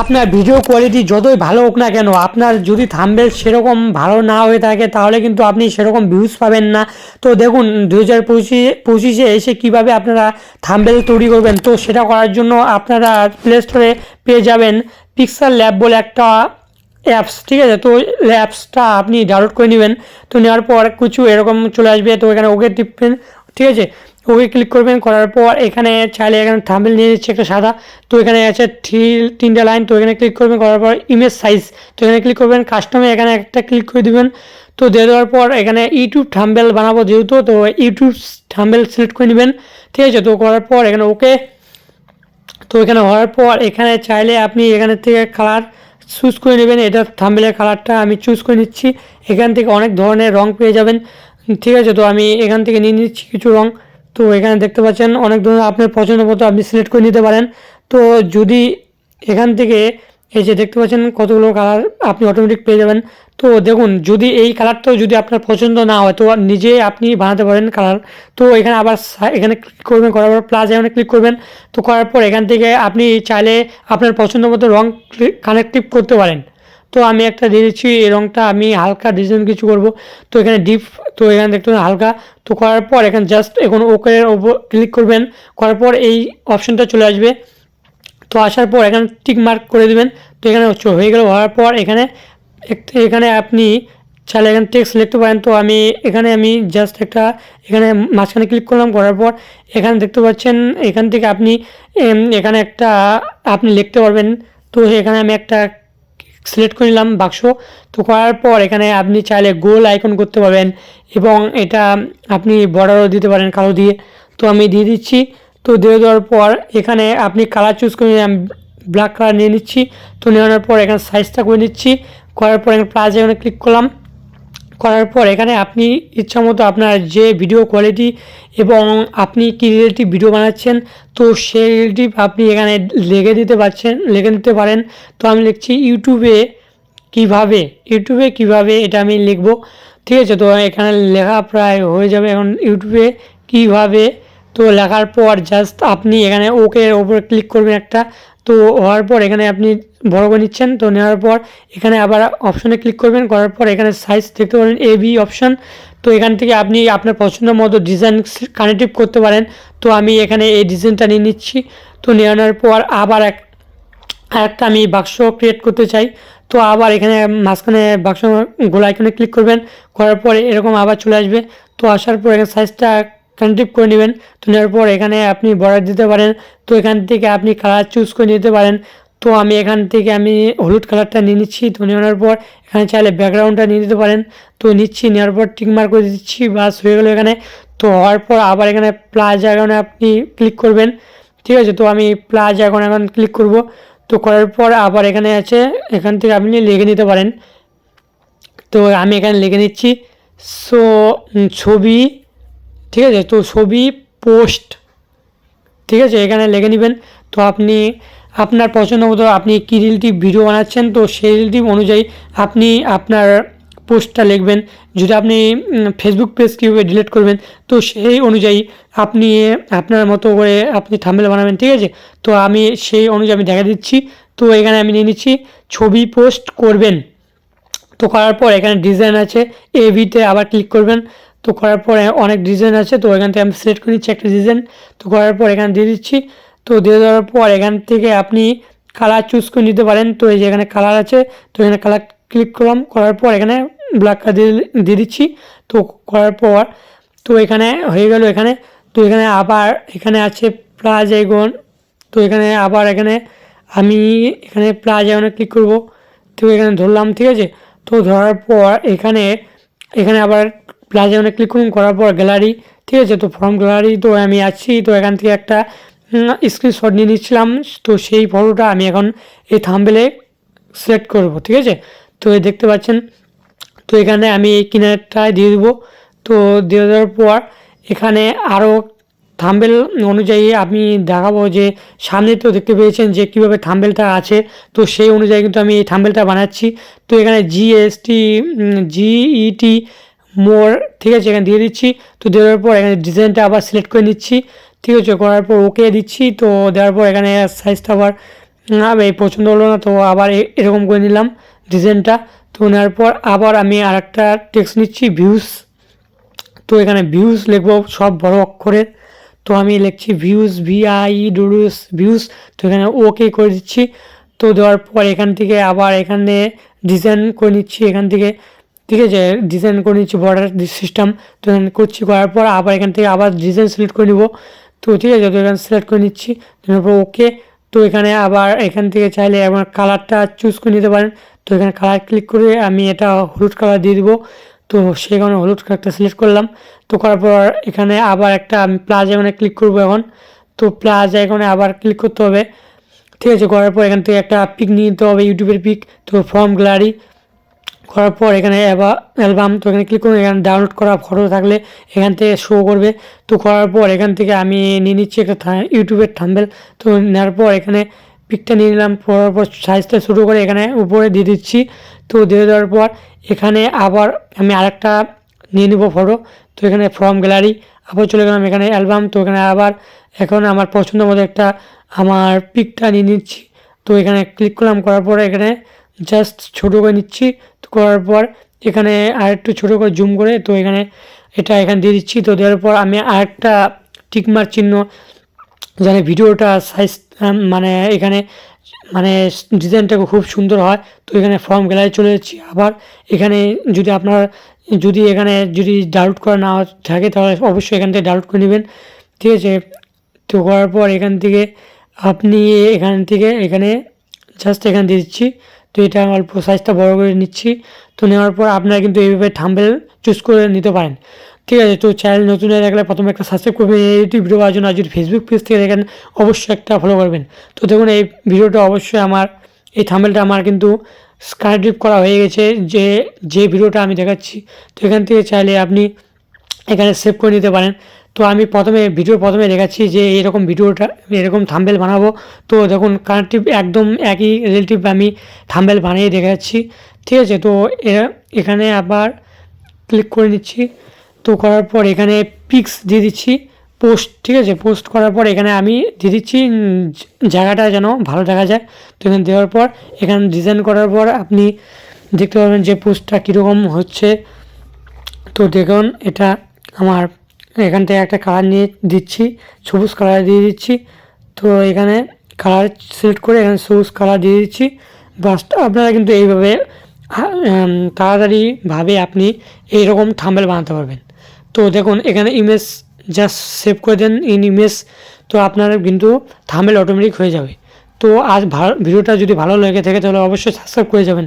আপনার video quality যতই ভালো হোক না কেন, আপনার যদি থাম্বেল সেরকম ভালো না হয়ে থাকে, তাহলে কিন্তু আপনি সেরকম ভিউজ পাবেন না। তো দেখুন দু হাজার পঁচিশে এসে কীভাবে আপনারা থাম্বেল তৈরি করবেন, তো সেটা করার জন্য আপনারা প্লে স্টোরে পেয়ে যাবেন পিক্সার ল্যাব বলে একটা অ্যাপস ঠিক আছে? তো অ্যাপসটা আপনি ডাউনলোড করে নেবেন। তো নেওয়ার পর কিছু এরকম চলে আসবে, তো এখানে ওকে টিপবেন, ঠিক আছে? ওকে ক্লিক করবেন, করার পর এখানে চাইলে এখানে থাম্বেল নিয়ে নিচ্ছে একটা সাদা। তো এখানে আছে থ্রি তিনটে লাইন তো এখানে ক্লিক করবেন, করার পর ইমেজ সাইজ তো এখানে ক্লিক করবেন কাস্টমে এখানে একটা ক্লিক করে দেবেন। তো দিয়ে দেওয়ার পর এখানে ইউটিউব থাম্বেল বানাবো যেহেতু, তো ইউটিউব থাম্বেল সিলেক্ট করে নেবেন। ঠিক আছে, তো করার পর এখানে ওকে তো এখানে হওয়ার পর এখানে চাইলে আপনি এখানে থেকে কালার চুজ করে নেবেন। এটা থাম্বেলের কালারটা আমি চুজ করে নিচ্ছি। এখান থেকে অনেক ধরনের রং পেয়ে যাবেন। ঠিক আছে, তো আমি এখান থেকে নিয়ে নিচ্ছি কিছু রং। তো এখানে দেখতে পাচ্ছেন অনেক ধরনের আপনার পছন্দ মতো আপনি সিলেক্ট করে নিতে পারেন। তো যদি এখান থেকে এই যে দেখতে পাচ্ছেন কতগুলো কালার আপনি অটোমেটিক পেয়ে যাবেন। তো দেখুন, যদি এই কালারটাও যদি আপনার পছন্দ না হয়, তো নিজে আপনি বানাতে পারেন কালার তো এখানে আবার এখানে ক্লিক করবেন, করার পর প্লাস এখানে ক্লিক করবেন। তো করার পর এখান থেকে আপনি চাইলে আপনার পছন্দ মতো রং কানেক্টিভ করতে পারেন। তো আমি একটা দিয়ে দিচ্ছি, এই রঙটা আমি হালকা ডিজাইন কিছু করব। তো এখানে ডিপ তো এখানে দেখতে হালকা। তো করার পর এখানে জাস্ট এখন ওকে ওপর ক্লিক করবেন। করার পর এই অপশনটা চলে আসবে। তো আসার পর এখানে টিক মার্ক করে দেবেন। তো এখানে হয়ে গেল, হওয়ার পর এখানে এখানে আপনি চাইলে এখানে টেক্সট লিখতে পারেন। তো আমি এখানে আমি জাস্ট একটা এখানে মাঝখানে ক্লিক করলাম, করার পর এখানে দেখতে পাচ্ছেন, এখান থেকে আপনি এখানে একটা আপনি লিখতে পারবেন। তো এখানে আমি একটা সিলেক্ট করে নিলাম বাক্স। তো করার পর এখানে আপনি চাইলে গোল আইকন করতে পারবেন এবং এটা আপনি বর্ডারও দিতে পারেন কালো দিয়ে। তো আমি দিয়ে দিচ্ছি। তো দিয়ে দেওয়ার পর এখানে আপনি কালার চুজ করে নিলাম ব্ল্যাক কালার নিয়ে নিচ্ছি। তো নেওয়ার পর এখানে সাইজটা করে নিচ্ছি। করার পর এখানে প্লাস এখানে ক্লিক করলাম। করার পর এখানে আপনি ইচ্ছা মতো আপনার যে ভিডিও কোয়ালিটি এবং আপনি কী রিলেটিভ ভিডিও বানাচ্ছেন, তো সেই রিলেটিভ আপনি এখানে লেগে দিতে পারছেন লেগে দিতে পারেন। তো আমি লিখছি ইউটিউবে কীভাবে ইউটিউবে কীভাবে এটা আমি লিখব। ঠিক আছে, তো এখানে লেখা প্রায় হয়ে যাবে এখন ইউটিউবে কীভাবে তো লেখার পর জাস্ট আপনি এখানে ওকে ওপরে ক্লিক করবেন একটা। তো হওয়ার পর এখানে আপনি বড় করে নিচ্ছেন। তো নেওয়ার পর এখানে আবার অপশনে ক্লিক করবেন। করার পর এখানে সাইজ দেখতে পারেন এ বি অপশন তো এখান থেকে আপনি আপনার পছন্দ মতো ডিজাইন কানেক্টিভ করতে পারেন। তো আমি এখানে এই ডিজাইনটা নিয়ে নিচ্ছি। তো নেওয়ানোর পর আবার এক, আরেকটা আমি বাক্স ক্রিয়েট করতে চাই। তো আবার এখানে মাঝখানে বাক্স গোল আইকনে ক্লিক করবেন। করার পর এরকম আবার চলে আসবে। তো আসার পর এখানে সাইজটা কন্টিভ করে নেবেন। তো নেওয়ার পর এখানে আপনি বর্ডার দিতে পারেন। তো এখান থেকে আপনি কালার চুজ করে নিতে পারেন। তো আমি এখান থেকে আমি হলুদ কালারটা নিয়ে নিচ্ছি। তো নেওয়ার পর এখানে চাইলে ব্যাকগ্রাউন্ডটা নিয়ে নিতে পারেন। তো নিচ্ছি, নেওয়ার পর টিকমার করে দিচ্ছি, বাস হয়ে গেলো এখানে। তো হওয়ার পর আবার এখানে প্লাস আইকনে আপনি ক্লিক করবেন। ঠিক আছে? তো আমি প্লাস এখন এখন ক্লিক করব। তো করার পর আবার এখানে আছে, এখান থেকে আপনি লিখে নিতে পারেন। তো আমি এখানে লিখে নিচ্ছি। সো ছবি ঠিক আছে? তো ছবি পোস্ট ঠিক আছে? এখানে লিখে নেবেন তো আপনি, আপনার পছন্দ মতো আপনি কী রিলেটিভ ভিডিও বানাচ্ছেন, তো সেই রিলেটিভ অনুযায়ী আপনি আপনার পোস্টটা লিখবেন। যদি আপনি ফেসবুক পেজ কীভাবে ডিলিট করবেন, তো সেই অনুযায়ী আপনি আপনার মতো করে আপনি থাম্বেল বানাবেন, ঠিক আছে? তো আমি সেই অনুযায়ী আমি দেখা দিচ্ছি। তো এখানে আমি নিয়ে নিচ্ছি, ছবি পোস্ট করবেন। তো করার পর এখানে ডিজাইন আছে এ ভিতে আবার ক্লিক করবেন। তো করার পরে অনেক ডিজাইন আছে, তো এখান থেকে আমি সিলেক্ট করে নিচ্ছি একটা ডিজাইন তো করার পর এখানে দিয়ে দিচ্ছি। তো দিয়ে দেওয়ার পর এখান থেকে আপনি কালার চুজ করে নিতে পারেন। তো এই যে এখানে কালার আছে, তো এখানে কালার ক্লিক করলাম। করার পর এখানে ব্ল্যাক কালার দিয়ে দিচ্ছি। তো করার পর, তো এখানে হয়ে গেল এখানে। তো এখানে আবার এখানে আছে প্লাস আইকন তো এখানে আবার এখানে আমি এখানে প্লাস আইকনে ক্লিক করব। তো এখানে ধরলাম, ঠিক আছে? তো ধরার পর এখানে এখানে আবার প্লাস আইকনে ক্লিক করুন করার পর গ্যালারি ঠিক আছে? তো ফর্ম গ্যালারি তো আমি আছি, তো এখান থেকে একটা স্ক্রিনশট নিয়ে নিচ্ছিলাম। তো সেই ফটোটা আমি এখন এই থাম্বেলে সিলেক্ট করব, ঠিক আছে? তো এই দেখতে পাচ্ছেন, তো এখানে আমি এই কিনারটায় দিয়ে দেবো। তো দিয়ে দেওয়ার পর এখানে আরও থাম্বেল অনুযায়ী আমি দেখাবো যে সামনে তো দেখতে পেয়েছেন যে কীভাবে থাম্বেলটা আছে। তো সেই অনুযায়ী কিন্তু আমি এই থাম্বেলটা বানাচ্ছি। তো এখানে জিএসটি জিইটি মোর ঠিক আছে, এখানে দিয়ে দিচ্ছি। তো দেওয়ার পর এখানে ডিজাইনটা আবার সিলেক্ট করে নিচ্ছি। ঠিক আছে, করার পর ওকে দিচ্ছি। তো দেওয়ার পর এখানে সাইজটা আবার না এই পছন্দ হলো না, তো আবার এরকম করে নিলাম ডিজাইনটা তো নেওয়ার পর আবার আমি আর একটা টেক্সট নিচ্ছি ভিউস তো এখানে ভিউজ লিখব সব বড় অক্ষরের। তো আমি লিখছি ভিউজ ভিআই ডুডুস ভিউস তো এখানে ওকে করে দিচ্ছি। তো দেওয়ার পর এখান থেকে আবার এখানে ডিজাইন করে নিচ্ছি, এখান থেকে। ঠিক আছে ডিজাইন করে নিচ্ছি বর্ডার সিস্টেম তো করছি, করার পর আবার এখান থেকে আবার ডিজাইন সিলেক্ট করে নিব। তো ঠিক আছে তো এখানে সিলেক্ট করে নিচ্ছি তারপর ওকে তো এখানে আবার এখান থেকে চাইলে আমার কালারটা চুজ করে নিতে পারেন। তো এখানে কালার ক্লিক করে আমি এটা হলুদ কালার দিয়ে দিব। তো সেই কারণে হলুদ কালারটা সিলেক্ট করলাম। তো করার পর এখানে আবার একটা আমি প্লাস এখানে ক্লিক করব এখন। তো প্লাস এখানে আবার ক্লিক করতে হবে। ঠিক আছে, করার পর এখান থেকে একটা পিক নিতে হবে ইউটিউবের পিক তো ফর্ম গ্যালারি করার পর এখানে অ্যালবাম, তো এখানে ক্লিক করুন, এখানে ডাউনলোড করা ফটো থাকলে এখান থেকে শো করবে। তো করার পর এখান থেকে আমি নিয়ে নিচ্ছি একটা ইউটিউবের থাম্বেল তো নেওয়ার পর এখানে পিকটা নিয়ে নিলাম পরার পর সাইজটা শুরু করে এখানে উপরে দিয়ে দিচ্ছি। তো দিয়ে দেওয়ার পর এখানে আবার আমি আরেকটা নিয়ে নিব ফটো তো এখানে ফর্ম গ্যালারি আবার চলে গেলাম এখানে অ্যালবাম। তো এখানে আবার এখন আমার পছন্দ মতো একটা আমার পিকটা নিয়ে নিচ্ছি। তো এখানে ক্লিক করলাম, করার পর এখানে জাস্ট ছোটো করে নিচ্ছি। করার পর এখানে আর একটু ছোটো করে জুম করে, তো এখানে এটা এখানে দিয়ে দিচ্ছি। তো দেওয়ার পর আমি আরেকটা টিকমার চিহ্ন, যেন ভিডিওটা সাইজ মানে এখানে মানে ডিজাইনটা খুব সুন্দর হয়। তো এখানে ফর্ম গ্যালারি চলে যাচ্ছি। আবার এখানে যদি আপনার, যদি এখানে যদি ডাউনলোড করা না থাকে, তাহলে অবশ্যই এখান থেকে ডাউনলোড করে নেবেন। ঠিক আছে? তো করার পর এখান থেকে আপনি এখান থেকে, এখানে জাস্ট এখানে দিয়ে দিচ্ছি। তো এটা আমি অল্প সাইজটা বড় করে নিচ্ছি। তো নেওয়ার পর আপনারা কিন্তু এইভাবে থাম্বেল চুজ করে নিতে পারেন। ঠিক আছে, তো চ্যানেল নতুন হয়ে থাকলে প্রথমে একটা সাবস্ক্রাইব করবেন, এই ইউটিউব ভিডিও পাওয়ার জন্য আর ফেসবুক পেজ থেকে দেখেন, অবশ্যই একটা ফলো করবেন। তো দেখুন, এই ভিডিওটা অবশ্যই আমার, এই থাম্বেলটা আমার কিন্তু স্ক্রাইপ করা হয়ে গেছে, যে যে ভিডিওটা আমি দেখাচ্ছি। তো এখান থেকে চাইলে আপনি এখানে সেভ করে নিতে পারেন। তো আমি প্রথমে ভিডিও প্রথমে দেখাচ্ছি যে এরকম ভিডিওটা এরকম থাম্বেল বানাবো। তো দেখুন কানেক্টিভ একদম একই রিলেটিভ আমি থাম্বেল বানিয়ে দেখাচ্ছি। ঠিক আছে, তো এখানে আবার ক্লিক করে নিচ্ছি। তো করার পর এখানে পিক্স দিয়ে দিচ্ছি। পোস্ট ঠিক আছে পোস্ট করার পর এখানে আমি দিয়ে দিচ্ছি জায়গাটা যেন ভালো দেখা যায়। তো এখানে দেওয়ার পর, এখানে ডিজাইন করার পর আপনি দেখতে পাবেন যে পোস্টটা কীরকম হচ্ছে। তো দেখুন, এটা আমার এখান থেকে একটা কালার নিয়ে দিচ্ছি, সবুজ কালার দিয়ে দিচ্ছি। তো এখানে কালার সিলেক্ট করে এখানে সবুজ কালার দিয়ে দিচ্ছি। বাসটা আপনারা কিন্তু এইভাবে তাড়াতাড়িভাবে আপনি এইরকম থাম্বেল বানাতে পারবেন। তো দেখুন, এখানে ইমেজ জাস্ট সেভ করে দেন ইন ইমেজ তো আপনার কিন্তু থাম্বেল অটোমেটিক হয়ে যাবে। তো আজ ভিডিওটা যদি ভালো লেগে থাকে তাহলে অবশ্যই সাবস্ক্রাইব করে যাবেন।